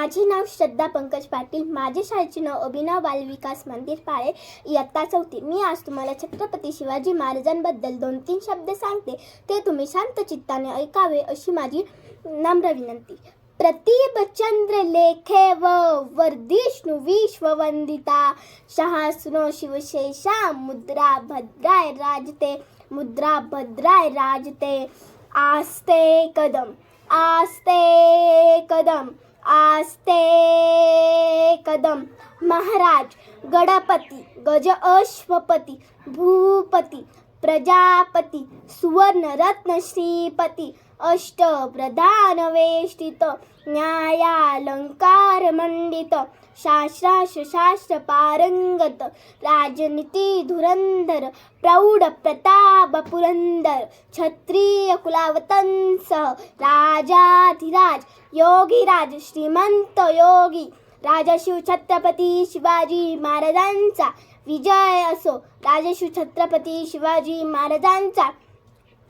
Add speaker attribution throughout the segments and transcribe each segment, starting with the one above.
Speaker 1: माझे नाव श्रद्धा पंकज पाटील माझे शाळेचे नाव अभिनव बालविकास मंदिर पाळे इयत्ता चौथी. मी आज तुम्हाला छत्रपती शिवाजी महाराजांबद्दल दोन तीन शब्द सांगते. ते तुम्ही शांत चित्ताने ऐकावे अशी माझी नम्र विनंती. प्रतीपचंद्र लेखे व वर्धिष्णु विश्ववंदिता शहासनो शिवशेषा मुद्रा भद्राय राजते मुद्रा भद्राय राजते आस्ते कदम आस्ते कदम. आस्ते कदम. महाराज गणपती गज अश्वपती भूपती प्रजापती सुवर्ण रत्न श्रीपती अष्ट प्रधान वेष्टित न्यायालंकार मंडित शास्त्राश शास्त्र पारंगत राजनीती धुरंधर प्रौढ प्रताप पुरंदर क्षत्रिय कुलावतंस राजाधिराज योगीराज श्रीमंत योगी राजशिव छत्रपती शिवाजी महाराजांचा विजय असो राजशिव छत्रपती शिवाजी महाराजांचा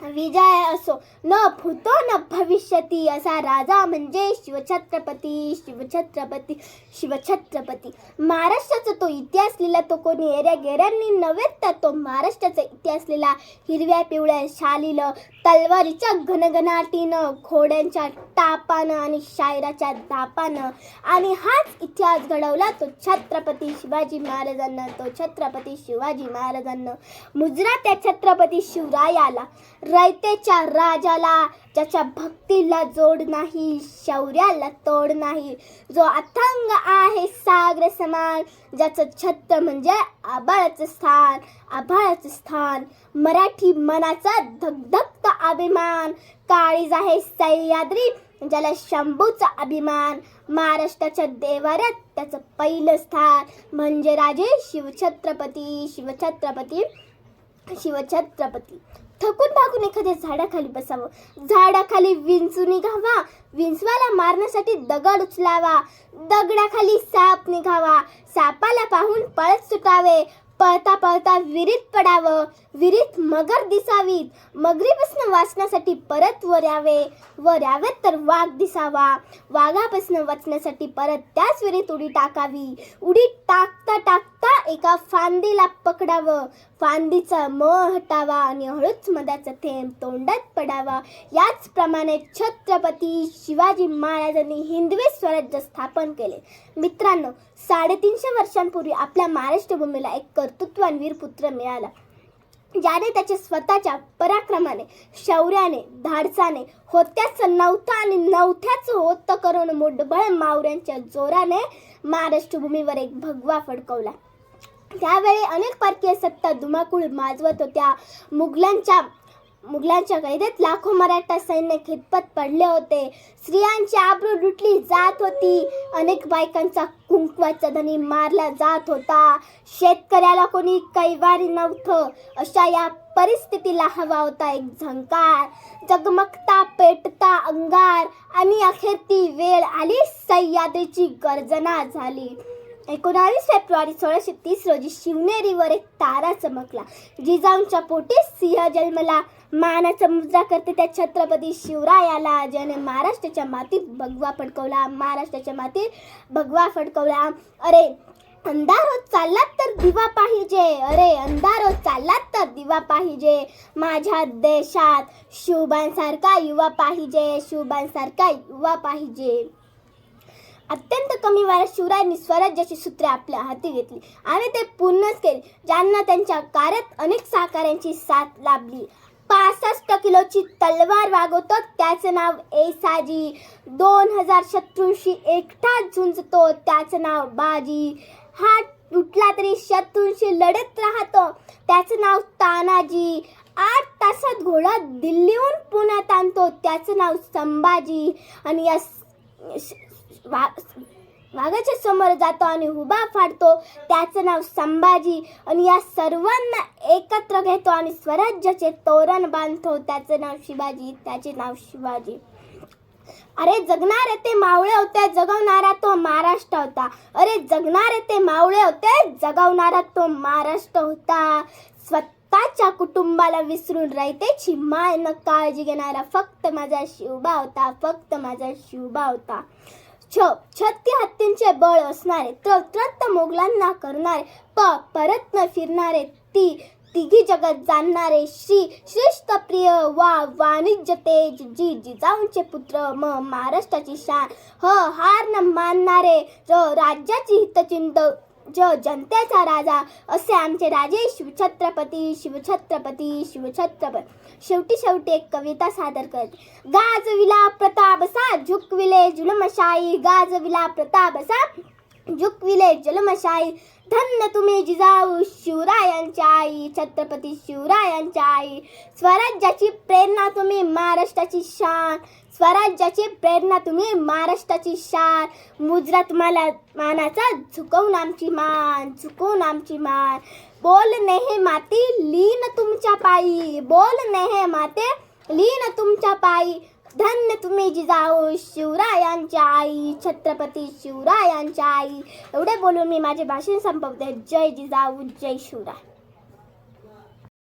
Speaker 1: विजय असो. न भूतो न भविष्यती. असा राजा म्हणजे शिवछत्रपती शिवछत्रपती शिवछत्रपती. महाराष्ट्राचा तो इतिहास लिहिला तो कोणी एऱ्या गेऱ्यांनी नव्हे तर तो महाराष्ट्राचा इतिहास लिहिला. हिरव्या पिवळ्या शालीनं तलवारीच्या घनघनाटीनं घोड्यांच्या टापानं आणि शायराच्या तापानं आणि हाच इतिहास घडवला तो छत्रपती शिवाजी महाराजांना तो छत्रपती शिवाजी महाराजांना. मुजरा त्या छत्रपती शिवरायाला. रयतेच्या राजाला ज्याच्या भक्तीला जोड नाही शौर्याला तोड नाही. जो अथंग आहे सागर समान ज्याचं छत्र म्हणजे आभाळाचं स्थान आभाळाचं स्थान. मराठी मनाचा धगधगत अभिमान. काळीज आहे सह्याद्री ज्याला शंभूचा अभिमान. महाराष्ट्राच्या देवाऱ्यात त्याचं पहिलं स्थान. म्हणजे राजे शिवछत्रपती शिवछत्रपती शिवछत्रपती. थकून भागून एखाद्या झाडाखाली बसावं. झाडाखाली विंचू निघावा. विंचवाला मारण्यासाठी दगड उचलावा. दगडाखाली साप निघावा. सापाला पाहून पळत सुटावे. पळता पळता विहिरीत पडावं. विहिरीत मगर दिसावीत. मगरीपासून वाचण्यासाठी परत वर यावे वर यावेत तर वाघ दिसावा. वाघापासून वाचण्यासाठी परत त्याच विहिरीत उडी टाकावी. उडी टाकता टाकता एका फांदीला पकडावं. फांदीचा मळ हटावा आणि हळूच मधाचा थेंब तोंडात पडावा. याचप्रमाणे छत्रपती शिवाजी महाराजांनी हिंदवी स्वराज्य स्थापन केले. मित्रांनो साडेतीनशे वर्षांपूर्वी आपल्या महाराष्ट्र भूमीला एक कर्तृत्वान वीर पुत्र मिळाला. ज्याने त्याच्या स्वतःच्या पराक्रमाने शौर्याने धाडसाने होत्याचं नवथा आणि नवथ्याच होतं करून मुठबळ मावऱ्यांच्या जोराने महाराष्ट्र भूमीवर एक भगवा फडकवला. त्यावेळी अनेक परकीय सत्ता धुमाकूळ माजवत होत्या. मुघलांच्या मुघलांच्या कैदेत लाखो मराठा सैन्य खितपत पडले होते. स्त्रियांची आबरू लुटली जात होती. अनेक बायकांचा कुंकवाचा धनी मारला जात होता. शेतकऱ्याला कोणी कैवारी नव्हतं. अशा या परिस्थितीला हवा होता एक झंकार. जगमगता पेटता अंगार. आणि अखेर ती वेळ आली. सह्याद्रीची गर्जना झाली. एकोणावीस फेब्रुवारी सोळाशे तीस रोजी शिवनेरीवर एक तारा चमकला. जिजाऊंच्या पोटी सिंह जन्मला. मानाचा मुद्रा करते त्या छत्रपती शिवरायाला. ज्याने महाराष्ट्राच्या मातीत भगवा फडकवला. महाराष्ट्राच्या मातीत भगवा फडकवला. अरे अंधार होत चाललात तर दिवा पाहिजे. अरे अंधार होत चाललात तर दिवा पाहिजे. माझ्या देशात शिवबांसारखा युवा पाहिजे. शिवबांसारखा युवा पाहिजे. अत्यंत कमी वयात शिवरायांनी स्वराज्याची सूत्रे आपल्या हाती घेतली. आणि ते पूर्णच केले. ज्यांना त्यांच्या कार्यात अनेक सहकाऱ्यांची साथ लाभली. पासष्ट किलोची तलवार वागवतो. त्याचं नाव एसाजी. दोन हजार शत्रूंशी एकटाच झुंजतो. त्याचं नाव बाजी. हा तुटला तरी शत्रूंशी लढत राहतो. त्याचं नाव तानाजी. आठ तासात घोडा दिल्लीहून पुण्यात आणतो. त्याचं नाव संभाजी. आणि या वा वाघाच्या समोर जातो आणि हुबा फाडतो. त्याचं नाव संभाजी. आणि या सर्वांना एकत्र घेतो आणि स्वराज्याचे तोरण बांधतो. त्याचं नाव शिवाजी. त्याचे नाव शिवाजी. अरे जगणारे ते मावळे होते जगवणारा तो महाराष्ट्र होता. अरे जगणारे ते मावळे होते जगवणारा तो महाराष्ट्र होता. स्वतःच्या कुटुंबाला विसरून रयतेची माय न काळजी घेणारा फक्त माझा शिवबा होता फक्त माझा शिवबा होता. छ छत्ती हत्तींचे बळ असणारे त्रत्रत्त मोगलांना करणारे प परत न फिरणारे ती तिघी जगत जाणणारे श्री श्रेष्ठ प्रिय वा वाणिज्य तेज जी जिजाऊंचे पुत्र म महाराष्ट्राची शान ह हार न मानणारे र राज्याची हितचिंत ज जनतेचा राजा असे आमचे राजे शिवछत्रपती शिवछत्रपती शिवछत्रपती. शेवटी शेवटी एक कविता सादर करते गाजविला प्रतापसा झुकविले जुलमशाही. गाजविला प्रतापसा झुकविले जलमशाई धन्य तुम्ही जिजाऊ शिवरायांच्या आई छत्रपती शिवरायांच्या आई. स्वराज्याची प्रेरणा तुम्ही महाराष्ट्राची शान. स्वराज्याची प्रेरणा तुम्ही महाराष्ट्राची शान. मुजरा तुम्हाला मानाचा झुकवून आमची मान झुकवून आमची मान. बोल नेहे माती लीन तुमच्या पायी. बोल नेहे माते लीन तुमच्या पायी. धन्य तुम्ही जिजाऊ शिवरायांच्या आई छत्रपती शिवरायांच्या आई. एवढे बोलून मी माझे भाषण संपवते. जय जिजाऊ जय शिवराय.